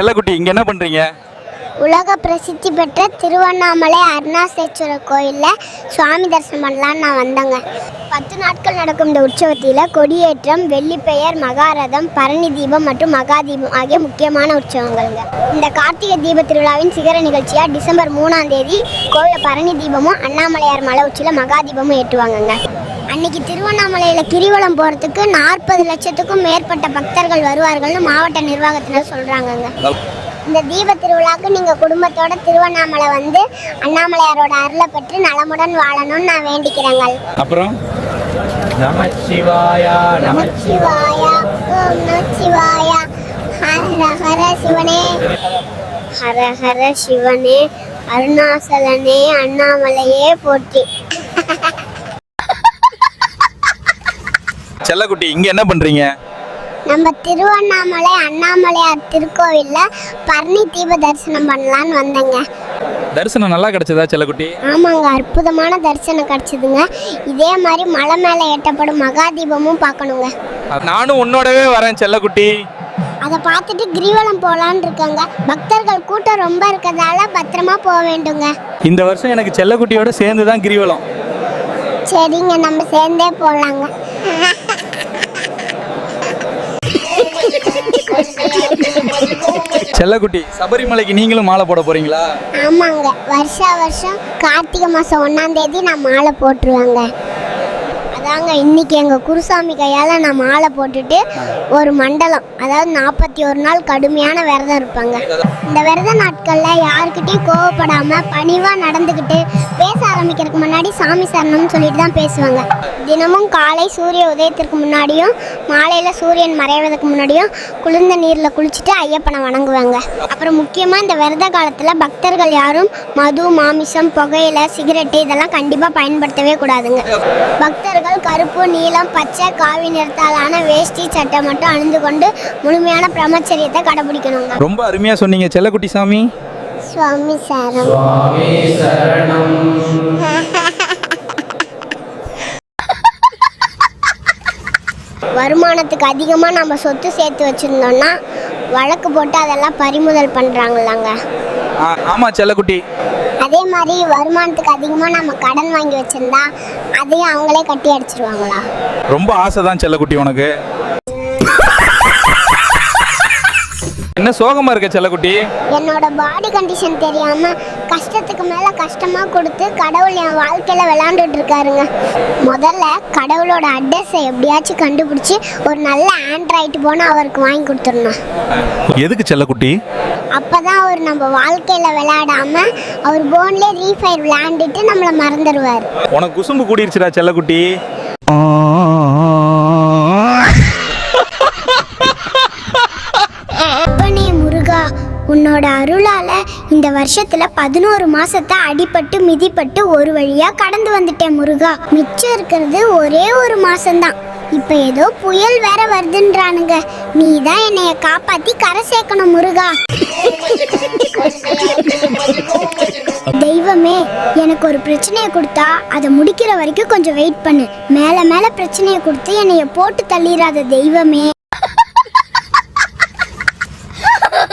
செல்லக்குட்டி இங்க என்ன பண்றீங்க? உலக பிரசித்தி பெற்ற திருவண்ணாமலை அருணாசேஸ்வரர் கோயிலில் சுவாமி தரிசனம் பண்ணலான்னு நான் வந்தேங்க. பத்து நாட்கள் நடக்கும் இந்த உற்சவத்தில் கொடியேற்றம் வெள்ளிப்பெயர் மகாரதம் பரணி தீபம் மற்றும் மகா தீபம் ஆகிய முக்கியமான உற்சவங்கள்ங்க. இந்த கார்த்திகை தீப திருவிழாவின் சிகர நிகழ்ச்சியாக டிசம்பர் மூணாம் தேதி கோவில் பரணி தீபமும் அண்ணாமலையார் மலை உச்சியில் மகா தீபமும் ஏற்றுவாங்கங்க. அன்னைக்கு திருவண்ணாமலையில் கிரிவலம் போகிறதுக்கு நாற்பது லட்சத்துக்கும் மேற்பட்ட பக்தர்கள் வருவார்கள்னு மாவட்ட நிர்வாகத்தினர் சொல்கிறாங்கங்க இந்த தீப திருவிழாக்கு நீங்கள் குடும்பத்தோட திருவண்ணாமலை வந்து அண்ணாமலையாரோட அருளை பெற்று நலமுடன் வாழணும்னு நான் வேண்டிக்கிறேங்க அப்புறம்? நமச்சிவாயா நமச்சிவாய. ஓம் நமச்சிவாய. ஹர ஹர சிவனே. ஹர ஹர சிவனே. அருணாசலனே அண்ணாமலையே போற்றி. செல்லக்குட்டி இங்க என்ன பண்றீங்க? நம்ம திருவண்ணாமலை அண்ணாமலையார் திருக்கோவிலில் பரணி தீப தரிசனம் பண்ணலான்னு வந்தேங்க. தரிசனம் நல்லா கிடைச்சதா செல்லக்குட்டி? ஆமாங்க அற்புதமான தரிசனம் கிடச்சிதுங்க. இதே மாதிரி மலை மேலே ஏற்றப்படும் மகா தீபமும் பார்க்கணுங்க. நானும் உன்னோடவே வரேன் செல்லக்குட்டி. அதை பார்த்துட்டு கிரிவலம் போகலான்னு இருக்கேங்க. பக்தர்கள் கூட்டம் ரொம்ப இருக்கிறதால பத்திரமா போக வேண்டுங்க. இந்த வருஷம் எனக்கு செல்லக்குட்டியோட சேர்ந்து தான் கிரிவலம். சரிங்க நம்ம சேர்ந்தே போகலாங்க செல்லக்குட்டி சபரிமலைக்கு நீங்களும் மாலை போட போறீங்களா? ஆமாங்க. வருஷா வருஷம் கார்த்திகை மாசம் ஒன்னாம் தேதி நான் மாலை போட்டுருவாங்க. அதாங்க இன்னைக்கு எங்கள் குருசாமி கையால் நான் மாலை போட்டுட்டு ஒரு மண்டலம் அதாவது நாற்பத்தி ஒரு நாள் கடுமையான விரதம் இருப்பாங்க. இந்த விரத நாட்களில் யாருக்கிட்டையும் கோவப்படாமல் பணிவாக நடந்துக்கிட்டு பேச ஆரம்பிக்கிறதுக்கு முன்னாடி சாமி சரணம்னு சொல்லிட்டு தான் பேசுவாங்க. தினமும் காலை சூரிய உதயத்திற்கு முன்னாடியும் மாலையில் சூரியன் மறைவதற்கு முன்னாடியும் குளிர்ந்த நீரில் குளிச்சுட்டு ஐயப்பனை வணங்குவாங்க. அப்புறம் முக்கியமாக இந்த விரத காலத்தில் பக்தர்கள் யாரும் மது மாமிசம் புகையில சிகரெட்டு இதெல்லாம் கண்டிப்பாக பயன்படுத்தவே கூடாதுங்க. பக்தர்கள் கருப்பு நீலம் பச்சை காவி நிறத்தாலான வேஷ்டி சட்டை மட்டும் அணிந்து கொண்டு முழுமையான பிரம்மச்சரியத்தை கடைபிடிக்கணுங்க ரொம்ப அருமையா சொன்னீங்க செல்லக்குட்டி சாமி சுவாமி சாரம் சுவாமி சரணம். வருமானத்துக்கு அதிகமாக நம்ம சொத்து சேர்த்து வச்சுருந்தோம்னா வழக்கு போட்டு அதெல்லாம் பறிமுதல் பண்ணுறாங்களாங்க ஆ, ஆமா செல்லக்குட்டி. அதே மாதிரி வருமானத்துக்கு அதிகமாக நம்ம கடன் வாங்கி வச்சிருந்தா அதையும் அவங்களே கட்டி அடிச்சிருவாங்களா? ரொம்ப ஆசை தான் செல்லக்குட்டி உனக்கு. என்ன சோகமா இருக்க செல்லக்குட்டி? என்னோட பாடி கண்டிஷன் தெரியாம கஷ்டத்துக்கு மேல கஷ்டமா கொடுத்து கடவுள் என் வாழ்க்கையில விளையாண்டுட்டு இருக்காருங்க. முதல்ல கடவுளோட அட்ரஸை எப்படியாச்சும் கண்டுபிடிச்சி ஒரு நல்ல ஆண்ட்ராய்டு போன அவருக்கு வாங்கி கொடுத்துடணும். எதுக்கு செல்லக்குட்டி? அப்பதான் அவர் நம்ம வாழ்க்கையில விளையாடாம அவர் போன்லேயே ரீஃபயர் விளையாண்டுட்டு நம்மளை மறந்துடுவார். உனக்கு குசும்பு கூடிருச்சுடா செல்லக்குட்டி. அப்பனே முருகா உன்னோட அருளால இந்த வருஷத்துல பதினோரு மாசத்தை அடிபட்டு மிதிப்பட்டு ஒரு வழியா கடந்து வந்துட்டேன் முருகா. மிச்சம் இருக்கிறது ஒரே ஒரு மாசம்தான். இப்ப ஏதோ புயல் வேற வருதுன்றானுங்க. நீ தான் என்னைய காப்பாத்தி கரை சேர்க்கணும் முருகா. தெய்வமே எனக்கு ஒரு பிரச்சனையை கொடுத்தா அதை முடிக்கிற வரைக்கும் கொஞ்சம் வெயிட் பண்ணு. மேல மேல பிரச்சனையை கொடுத்து என்னைய போட்டு தள்ளிடாத தெய்வமே.